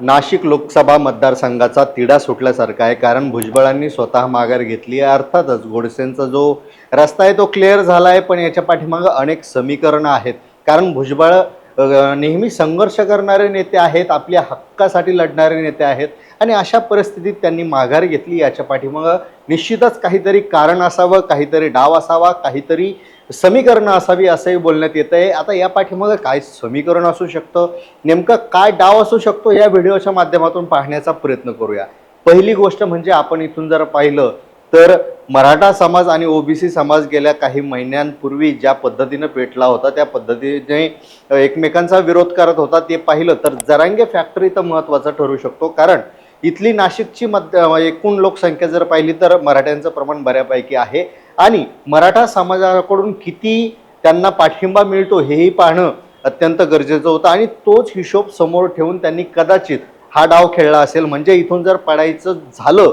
नाशिक लोकसभा मतदारसंघाचा तिढा सुटल्यासारखा आहे. कारण भुजबळांनी स्वतः माघार घेतली आहे. अर्थातच गोडसेंचा जो रस्ता आहे तो क्लिअर झाला आहे पण याच्या पाठीमागं अनेक समीकरणं आहेत. कारण भुजबळ नेहमी संघर्ष करणारे नेते आहेत आपल्या हक्कासाठी लढणारे नेते आहेत आणि अशा परिस्थितीत त्यांनी माघार घेतली. याच्या पाठीमागं निश्चितच काहीतरी कारण असावं काहीतरी डाव असावा काहीतरी समीकरणं असावी असंही बोलण्यात येत आहे. आता या पाठीमागं काय समीकरण असू शकतं? नेमकं काय डाव असू शकतो? या व्हिडिओच्या माध्यमातून पाहण्याचा प्रयत्न करूया. पहिली गोष्ट म्हणजे आपण इथून जर पाहिलं तर मराठा समाज आणि ओबीसी समाज गेल्या काही महिन्यांपूर्वी ज्या पद्धतीनं पेटला होता त्या पद्धतीने एकमेकांचा विरोध करत होता ते पाहिलं तर जरांगे फॅक्टरी तर महत्त्वाचं ठरू शकतो. कारण इथली नाशिकची मध्य एकूण लोकसंख्या जर पाहिली तर मराठ्यांचं प्रमाण बऱ्यापैकी आहे. आणि मराठा समाजाकडून किती त्यांना पाठिंबा मिळतो हेही पाहणं अत्यंत गरजेचं होतं. आणि तोच हिशोब समोर ठेवून त्यांनी कदाचित हा डाव खेळला असेल. म्हणजे इथून जर पडायचं झालं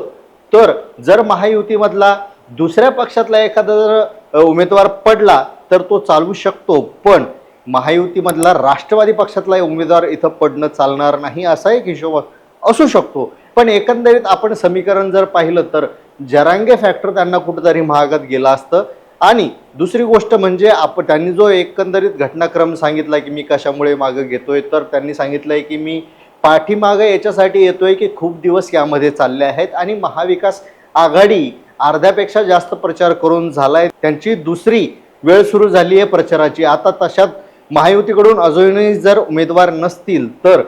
तर जर महायुतीमधला दुसऱ्या पक्षातला एखादा जर उमेदवार पडला तर तो चालवू शकतो. पण महायुतीमधला राष्ट्रवादी पक्षातला उमेदवार इथं पडणं चालणार नाही असा एक हिशोब असू शकतो. पण एकंदरीत आपण समीकरण जर पाहिलं तर जरांगे फॅक्टर त्यांना कुठंतरी महागात गेलं असतं. आणि दुसरी गोष्ट म्हणजे आप त्यांनी जो एकंदरीत घटनाक्रम सांगितला की मी कशामुळे मागं घेतोय तर त्यांनी सांगितलंय की मी पाठीमागं याच्यासाठी येतोय की खूप दिवस यामध्ये चालले आहेत आणि महाविकास आघाडी अर्ध्यापेक्षा जास्त प्रचार करून झालाय. त्यांची दुसरी वेळ सुरू झाली आहे प्रचाराची. आता तशात महायुतीकडून अजूनही जर उमेदवार नसतील तर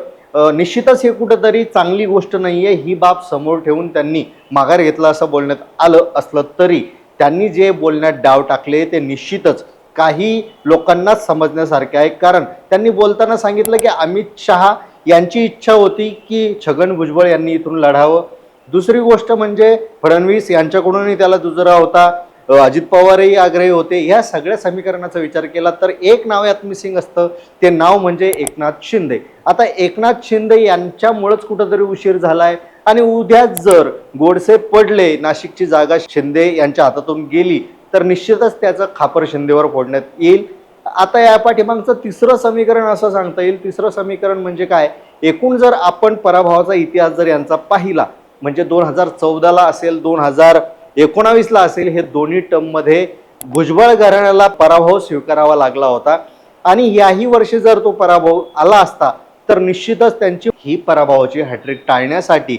निश्चितच हे कुठंतरी चांगली गोष्ट नाही आहे ही बाब समोर ठेवून त्यांनी माघार घेतला असं बोलण्यात आलं असलं तरी त्यांनी जे बोलण्यात डाव टाकले ते निश्चितच काही लोकांनाच समजण्यासारखे आहे. कारण त्यांनी बोलताना सांगितलं की अमित शहा यांची इच्छा होती की छगन भुजबळ यांनी इथून लढावं. दुसरी गोष्ट म्हणजे फडणवीस यांच्याकडूनही त्याला दुजरा होता. अजित पवारही आग्रही होते. ह्या सगळ्या समीकरणाचा विचार केला तर एक नाव यात मिसिंग असतं. ते नाव म्हणजे एकनाथ शिंदे. आता एकनाथ शिंदे यांच्यामुळंच कुठंतरी उशीर झालाय. आणि उद्या जर गोडसे पडले नाशिकची जागा शिंदे यांच्या हातातून गेली तर निश्चितच त्याचं खापर शिंदेवर फोडण्यात येईल. आता या पाठीमागचं तिसरं समीकरण असं सांगता येईल. तिसरं समीकरण म्हणजे काय? एकूण जर आपण पराभवाचा इतिहास जर यांचा पाहिला म्हणजे दोन हजार चौदाला असेल दोन हजार एकोणावीसला असेल हे दोन्ही टर्ममध्ये भुजबळ घराण्याला पराभव स्वीकारावा लागला होता. आणि याही वर्षी जर तो पराभव आला असता तर निश्चितच त्यांची ही पराभवाची हॅट्रिक टाळण्यासाठी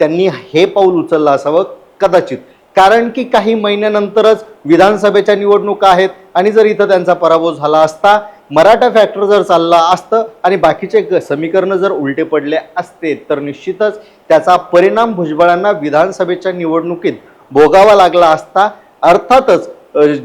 त्यांनी हे पाऊल उचललं असावं कदाचित. कारण की काही महिन्यानंतरच विधानसभेच्या निवडणुका आहेत आणि जर इथं त्यांचा पराभव झाला असता मराठा फॅक्टर जर चालला असतं आणि बाकीचे ग- समीकरणं जर उलटे पडले असते तर निश्चितच त्याचा परिणाम भुजबळांना विधानसभेच्या निवडणुकीत भोगावा लागला असता अर्थातच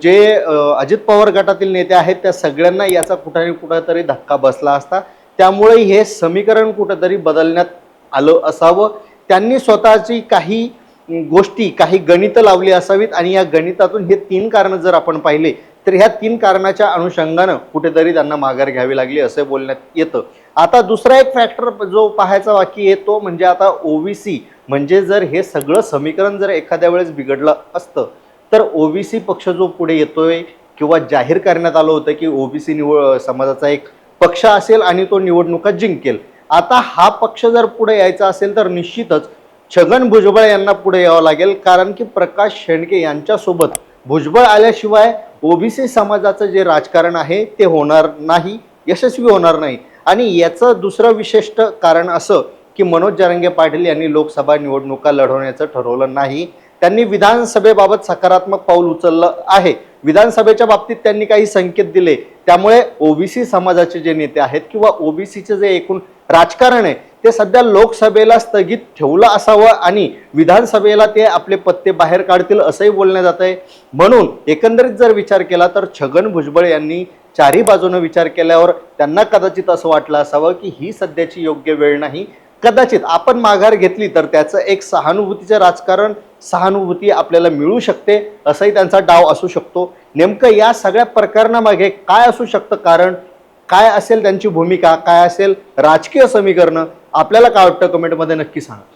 जे अजित पवार गटातील नेते आहेत त्या सगळ्यांना याचा कुठे कुठेतरी धक्का बसला असता. त्यामुळे हे समीकरण कुठंतरी बदलण्यात आलं असावं. त्यांनी स्वतःची काही गोष्टी काही गणितं लावली असावीत आणि या गणितातून हे तीन कारणं जर आपण पाहिले तर ह्या तीन कारणाच्या अनुषंगानं कुठेतरी त्यांना माघार घ्यावी लागली असं बोलण्यात येतं. आता दुसरा एक फॅक्टर जो पाहायचा बाकी आहे तो म्हणजे आता ओबीसी म्हणजे जर हे सगळं समीकरण जर एखाद्या वेळेस बिघडलं असतं तर ओबीसी पक्ष जो पुढे येतोय किंवा जाहीर करण्यात आलं होतं की ओबीसी निवड समाजाचा एक पक्ष असेल आणि तो निवडणुका जिंकेल. आता हा पक्ष जर पुढे यायचा असेल तर निश्चितच छगन भुजबळ यांना पुढे यावं लागेल कारण की प्रकाश शेंडके यांच्यासोबत भुजबळ आल्याशिवाय ओबीसी समाजाचं जे राजकारण आहे ते होणार नाही यशस्वी होणार नाही. आणि याचं दुसरं विशिष्ट कारण असं की मनोज जरंगे पाटील यांनी लोकसभा निवडणुका लढवण्याचं ठरवलं नाही. त्यांनी विधानसभेबाबत सकारात्मक पाऊल उचललं आहे. विधानसभेच्या बाबतीत त्यांनी काही संकेत दिले. त्यामुळे ओबीसी समाजाचे जे नेते आहेत किंवा ओबीसीचे जे एकूण राजकारण आहे ते सध्या लोकसभेला स्थगित ठेवलं असावं आणि विधानसभेला ते आपले पत्ते बाहेर काढतील असंही बोलण्यात जात आहे. म्हणून एकंदरीत जर विचार केला तर छगन भुजबळ यांनी चारही बाजूनं विचार केल्यावर त्यांना कदाचित असं वाटलं असावं की ही सध्याची योग्य वेळ नाही. कदाचित आपण माघार घेतली तर त्याचं एक सहानुभूतीचं राजकारण सहानुभूती आपल्याला मिळू शकते असाही त्यांचा डाव असू शकतो. नेमकं या सगळ्या प्रकरणामागे काय असू शकतं कारण काय असेल त्यांची भूमिका काय असेल राजकीय समीकरणं आपल्याला काय वाटतं कमेंटमध्ये नक्की सांगा.